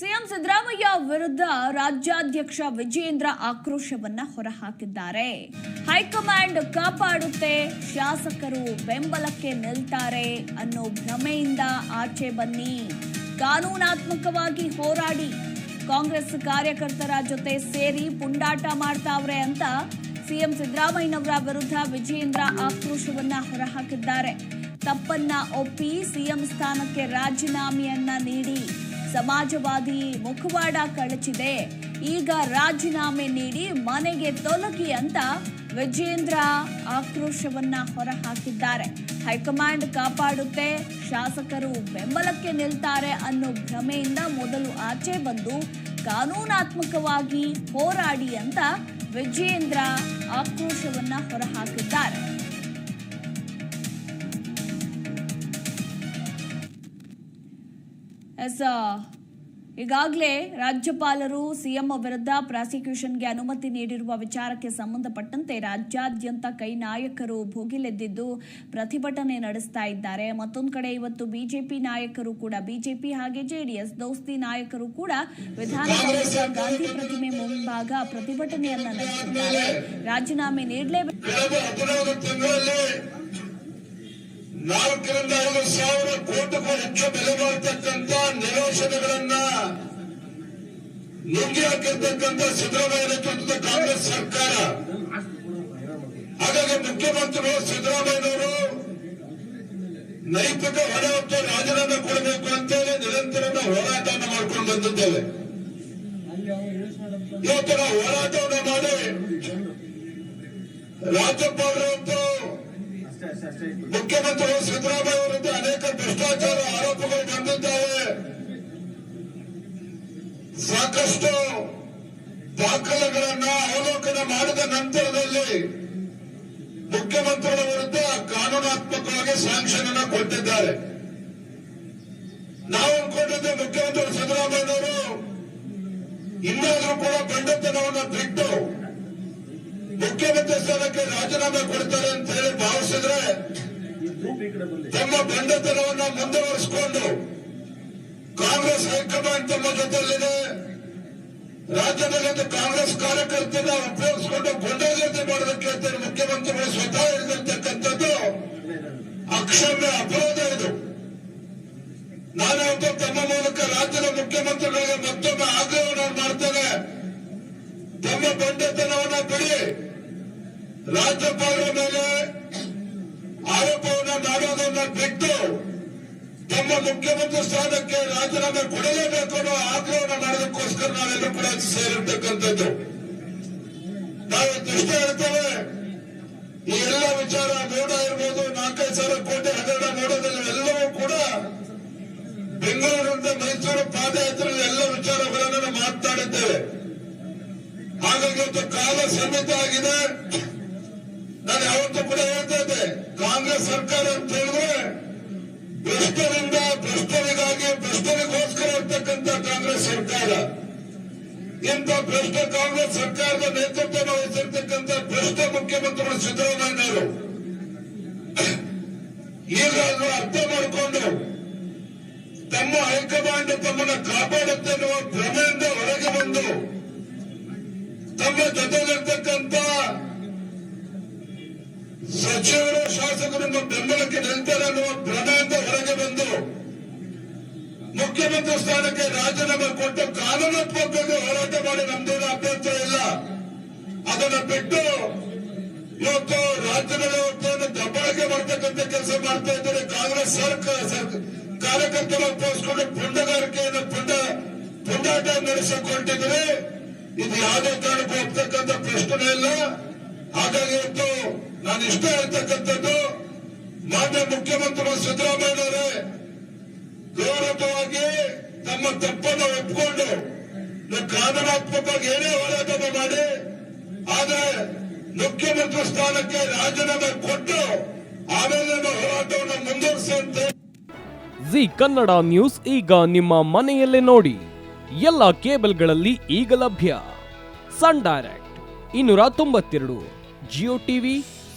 CM Siddaramaiah ವಿರುದ್ಧ ರಾಜ್ಯಾಧ್ಯಕ್ಷ ವಿಜೇಂದ್ರ ಆಕ್ರೋಶವನ್ನ ಹೊರಹಾಕಿದ್ದಾರೆ. ಹೈಕಮಾಂಡ್ ಕಾಪಾಡುತ್ತೆ, ಶಾಸಕರು ಬೆಂಬಲಕ್ಕೆ ನಿಲ್ತಾರೆ ಅನ್ನೋ ಭ್ರಮೆಯಿಂದ ಆಚೆ ಬನ್ನಿ. ಕಾನೂನಾತ್ಮಕವಾಗಿ ಹೋರಾಡಿ, ಕಾಂಗ್ರೆಸ್ ಕಾರ್ಯಕರ್ತರ ಜೊತೆ ಸೇರಿ ಪುಂಡಾಟ ಮಾಡ್ತಾವ್ರೆ ಅಂತ ಸಿಎಂ ಸಿದ್ದರಾಮಯ್ಯನವರ ವಿರುದ್ಧ ವಿಜೇಂದ್ರ ಆಕ್ರೋಶವನ್ನ ಹೊರಹಾಕಿದ್ದಾರೆ. ತಪ್ಪನ್ನ ಒಪ್ಪಿ ಸಿಎಂ ಸ್ಥಾನಕ್ಕೆ ರಾಜೀನಾಮೆಯನ್ನ ನೀಡಿ ಸಮಾಜವಾದಿ ಮುಖವಾಡ ಕಳಚಿದೆ. ಈಗ ರಾಜೀನಾಮೆ ನೀಡಿ ಮನೆಗೆ ತೊಲಗಿ ಅಂತ ವಿಜೇಂದ್ರ ಆಕ್ರೋಶವನ್ನ ಹೊರಹಾಕಿದ್ದಾರೆ. ಹೈಕಮಾಂಡ್ ಕಾಪಾಡುತ್ತೆ, ಶಾಸಕರು ಬೆಂಬಲಕ್ಕೆ ನಿಲ್ತಾರೆ ಅನ್ನೋ ಭ್ರಮೆಯಿಂದ ಮೊದಲು ಆಚೆ ಬಂದು ಕಾನೂನಾತ್ಮಕವಾಗಿ ಹೋರಾಡಿ ಅಂತ ವಿಜೇಂದ್ರ ಆಕ್ರೋಶವನ್ನ ಹೊರಹಾಕಿದ್ದಾರೆ. ಎಸ್ ಈಗಾಗಲೇ ರಾಜ್ಯಪಾಲರು, ಸಿಎಂ ವಿರುದ್ಧ ಪ್ರಾಸಿಕ್ಯೂಷನ್ಗೆ ಅನುಮತಿ ನೀಡಿರುವ ವಿಚಾರಕ್ಕೆ ಸಂಬಂಧಪಟ್ಟಂತೆ ರಾಜ್ಯಾದ್ಯಂತ ಕೈ ನಾಯಕರು ಭೋಗಿಲೆದ್ದಿದ್ದು ಪ್ರತಿಭಟನೆ ನಡೆಸ್ತಾ ಇದ್ದಾರೆ. ಮತ್ತೊಂದು ಕಡೆ ಇವತ್ತು ಬಿಜೆಪಿ ನಾಯಕರು ಕೂಡ, ಬಿಜೆಪಿ ಹಾಗೆ ಜೆಡಿಎಸ್ ದೋಸ್ತಿ ನಾಯಕರು ಕೂಡ ವಿಧಾನಸೌಧದ ಗಾಂಧಿ ಪ್ರತಿಮೆ ಮುಂಭಾಗ ಪ್ರತಿಭಟನೆಯನ್ನ ನಡೆಸಿದ್ದಾರೆ. ರಾಜೀನಾಮೆ ನೀಡಲೇಬೇಕು. ನಾಲ್ಕರಿಂದ ಐದು ಸಾವಿರ ಕೋಟಿಗೂ ಹೆಚ್ಚು ಬೆಲೆ ಬಾಳ್ತಕ್ಕಂತ ನಿವೇಶನಗಳನ್ನ ನುಂಗಿ ಹಾಕಿರ್ತಕ್ಕಂಥ ಸಿದ್ದರಾಮಯ್ಯ ನೇತೃತ್ವದ ಕಾಂಗ್ರೆಸ್ ಸರ್ಕಾರ. ಹಾಗಾಗಿ ಮುಖ್ಯಮಂತ್ರಿಗಳು ಸಿದ್ದರಾಮಯ್ಯನವರು ನೈತಿಕ ಹೊಣೆ ಹೊತ್ತು ರಾಜೀನಾಮೆ ಕೊಡಬೇಕು ಅಂತೇಳಿ ನಿರಂತರ ಹೋರಾಟವನ್ನು ಮಾಡ್ಕೊಂಡು ಬಂದಿದ್ದೇವೆ. ಇವತ್ತು ನಾವು ಹೋರಾಟವನ್ನು ಮಾಡಿ ರಾಜ್ಯಪಾಲರು ಮತ್ತು ಮುಖ್ಯಮಂತ್ರಿಗಳು ಸಿದ್ದರಾಮಯ್ಯ ವಿರುದ್ಧ ಅನೇಕ ಭ್ರಷ್ಟಾಚಾರ ಆರೋಪಗಳು ಬಂದಿದ್ದಾವೆ. ಸಾಕಷ್ಟು ದಾಖಲೆಗಳನ್ನ ಅವಲೋಕನ ಮಾಡಿದ ನಂತರದಲ್ಲಿ ಮುಖ್ಯಮಂತ್ರಿಗಳ ವಿರುದ್ಧ ಕಾನೂನಾತ್ಮಕವಾಗಿ ಸ್ಯಾಂಕ್ಷನ್ ಅನ್ನು ಕೊಟ್ಟಿದ್ದಾರೆ. ನಾವು ಅನ್ಕೊಂಡಿದ್ದೆ ಮುಖ್ಯಮಂತ್ರಿ ಸಿದ್ದರಾಮಯ್ಯನವರು ಇನ್ನಾದರೂ ಕೂಡ ಬಂಡತನವನ್ನು ಬಿಟ್ಟು ಮುಖ್ಯಮಂತ್ರಿ ಸ್ಥಾನಕ್ಕೆ ರಾಜೀನಾಮೆ ಕೊಡ್ತಾರೆ ಅಂತ ಹೇಳಿ ಭಾವಿಸಿದ್ರೆ ತಮ್ಮ ಬಂಡತನವನ್ನ ಮುಂದುವರಿಸಿಕೊಂಡು ಕಾಂಗ್ರೆಸ್ ಹೈಕಮಾಂಡ್ ತಮ್ಮ ಜೊತೆಯಲ್ಲಿದೆ. ರಾಜ್ಯದಲ್ಲಿ ಕಾಂಗ್ರೆಸ್ ಕಾರ್ಯಕರ್ತನ ಉಪಯೋಗಿಸಿಕೊಂಡು ಗುಂಡಾಗರ್ದಿ ಮಾಡೋದಕ್ಕೆ ಹೇಳ್ತಾರೆ ಮುಖ್ಯಮಂತ್ರಿಗಳು ಸ್ವತಃ ಹೇಳಿರ್ತಕ್ಕಂಥದ್ದು ಅಕ್ಷಮ್ಯ ಅಪರಾಧ ಇದು. ನಾನು ತಮ್ಮ ಮೂಲಕ ರಾಜ್ಯದ ಮುಖ್ಯಮಂತ್ರಿಗಳಿಗೆ ಮತ್ತೊಮ್ಮೆ ಆಗ್ರಹವನ್ನು ಮಾಡ್ತೇನೆ. ತಮ್ಮ ಬಂಡತನವನ್ನ ಬಿಡಿ. ರಾಜ್ಯಪಾಲರ ಮೇಲೆ ಆರೋಪವನ್ನು ಮಾಡೋದನ್ನ ಬಿಟ್ಟು ತಮ್ಮ ಮುಖ್ಯಮಂತ್ರಿ ಸ್ಥಾನಕ್ಕೆ ರಾಜೀನಾಮೆ ಕೊಡಲೇಬೇಕು ಅನ್ನೋ ಆಗ್ರಹವನ್ನು ಮಾಡೋದಕ್ಕೋಸ್ಕರ ನಾವೆಲ್ಲರೂ ಕೂಡ ಸೇರಿರ್ತಕ್ಕಂಥದ್ದು. ನಾವು ದೃಷ್ಟಿ ಹೇಳ್ತೇವೆ, ಈ ಎಲ್ಲ ವಿಚಾರ ಮೋಡ ಇರ್ಬೋದು, ನಾಲ್ಕೈದು ಸಾವಿರ ಕೋಟಿ ಹಗರಣ ಮೋಡದಲ್ಲಿ ಎಲ್ಲವೂ ಕೂಡ ಬೆಂಗಳೂರಿನಿಂದ ಮೈಸೂರು ಪಾದಯಾತ್ರೆ ಎಲ್ಲ ವಿಚಾರಗಳನ್ನು ಮಾತನಾಡಿದ್ದೇವೆ ಹಾಗಾಗಿ ಇವತ್ತು ಕಾಲ ಸೀಮಿತ ಆಗಿದೆ. ನಾನು ಯಾವತ್ತೂ ಕೂಡ ಹೇಳ್ತಾ ಇದ್ದೆ, ಕಾಂಗ್ರೆಸ್ ಸರ್ಕಾರ ಅಂತ ಹೇಳಿದ್ರೆ ಭ್ರಷ್ಟರಿಂದ ಭ್ರಷ್ಟರಿಗಾಗಿ, ಭ್ರಷ್ಟರಿಗೋಸ್ಕರ ಇರ್ತಕ್ಕಂಥ ಕಾಂಗ್ರೆಸ್ ಸರ್ಕಾರ. ಇಂಥ ಭ್ರಷ್ಟ ಕಾಂಗ್ರೆಸ್ ಸರ್ಕಾರದ ನೇತೃತ್ವ ವಹಿಸಿರ್ತಕ್ಕಂಥ ಭ್ರಷ್ಟ ಮುಖ್ಯಮಂತ್ರಿಗಳು ಸಿದ್ದರಾಮಯ್ಯನವರು ಈಗ ಅದು ಅರ್ಥ ಮಾಡಿಕೊಂಡು ತಮ್ಮ ಹೈಕಮಾಂಡ್ ತಮ್ಮನ್ನ ಕಾಪಾಡುತ್ತೆ ಅನ್ನುವ ಭ್ರಮೆಯಿಂದ ಹೊರಗೆ ಬಂದು ತಮ್ಮ ಜೊತೆಲಿರ್ತಕ್ಕಂಥ ಸಚಿವರು ಶಾಸಕರಿಂದ ಬೆಂಬಲಕ್ಕೆ ನಿಲ್ತಾರೆ ಅನ್ನುವ ಭ್ರಮೆಯಿಂದ ಹೊರಗೆ ಬಂದು ಮುಖ್ಯಮಂತ್ರಿ ಸ್ಥಾನಕ್ಕೆ ರಾಜೀನಾಮೆ ಕೊಟ್ಟು ಕಾನೂನಾತ್ಮಕವಾಗಿ ಹೋರಾಟ ಮಾಡಿ ನಮ್ದೇನು ಅಭ್ಯಂತರ ಇಲ್ಲ. ಅದನ್ನು ಬಿಟ್ಟು ಇವತ್ತು ರಾಜ್ಯದಲ್ಲಿ ವ್ಯವಸ್ಥೆಯನ್ನು ದಬ್ಬಾಳಿಕೆ ಮಾಡ್ತಕ್ಕಂಥ ಕೆಲಸ ಮಾಡ್ತಾ ಇದ್ದಾರೆ. ಕಾಂಗ್ರೆಸ್ ಸರ್ಕಾರ, ಸರ್ಕ- ಕಾರ್ಯಕರ್ತರು ಉಪಯೋಗಿಸಿಕೊಂಡು ಪುಂಡಗಾರಿಕೆಯನ್ನು ಪುಂಡ, ಪುಂಡಾಟ ನಡೆಸಿಕೊಂಡಿದ್ರೆ ಇದು ಯಾವುದೇ ಕಾರಣಕ್ಕೂ ಹೋಗ್ತಕ್ಕಂಥ ಪ್ರಶ್ನೆ ಇಲ್ಲ. ಹಾಗಾಗಿ ಇವತ್ತು ನಾನು ಇಷ್ಟ ಹೇಳ್ತಕ್ಕಂಥದ್ದು ಮಾನ್ಯ ಮುಖ್ಯಮಂತ್ರಿ ಸಿದ್ದರಾಮಯ್ಯನವರೇ, ಗೌರವವಾಗಿ ತಮ್ಮ ತಪ್ಪನ್ನು ಒಪ್ಪಿಕೊಂಡು ನೀವು ಕಾನೂನಾತ್ಮಕವಾಗಿ ಏನೇ ಹೋರಾಟ ಮಾಡಿ, ಆದ್ರೆ ಮುಖ್ಯಮಂತ್ರಿ ಸ್ಥಾನಕ್ಕೆ ರಾಜೀನಾಮೆ ಕೊಟ್ಟು ಆಮೇಲೆ ಹೋರಾಟವನ್ನು ಮುಂದುವರಿಸುವಂತೆ ಜಿ ಕನ್ನಡ ನ್ಯೂಸ್ ಈಗ ನಿಮ್ಮ ಮನೆಯಲ್ಲೇ ನೋಡಿ. ಎಲ್ಲ ಕೇಬಲ್ಗಳಲ್ಲಿ ಈಗ ಲಭ್ಯ. ಸನ್ ಡೈರೆಕ್ಟ್, ಇನ್ನೂರ ತೊಂಬತ್ತೆರಡು, ಜಿಯೋ ಟಿವಿ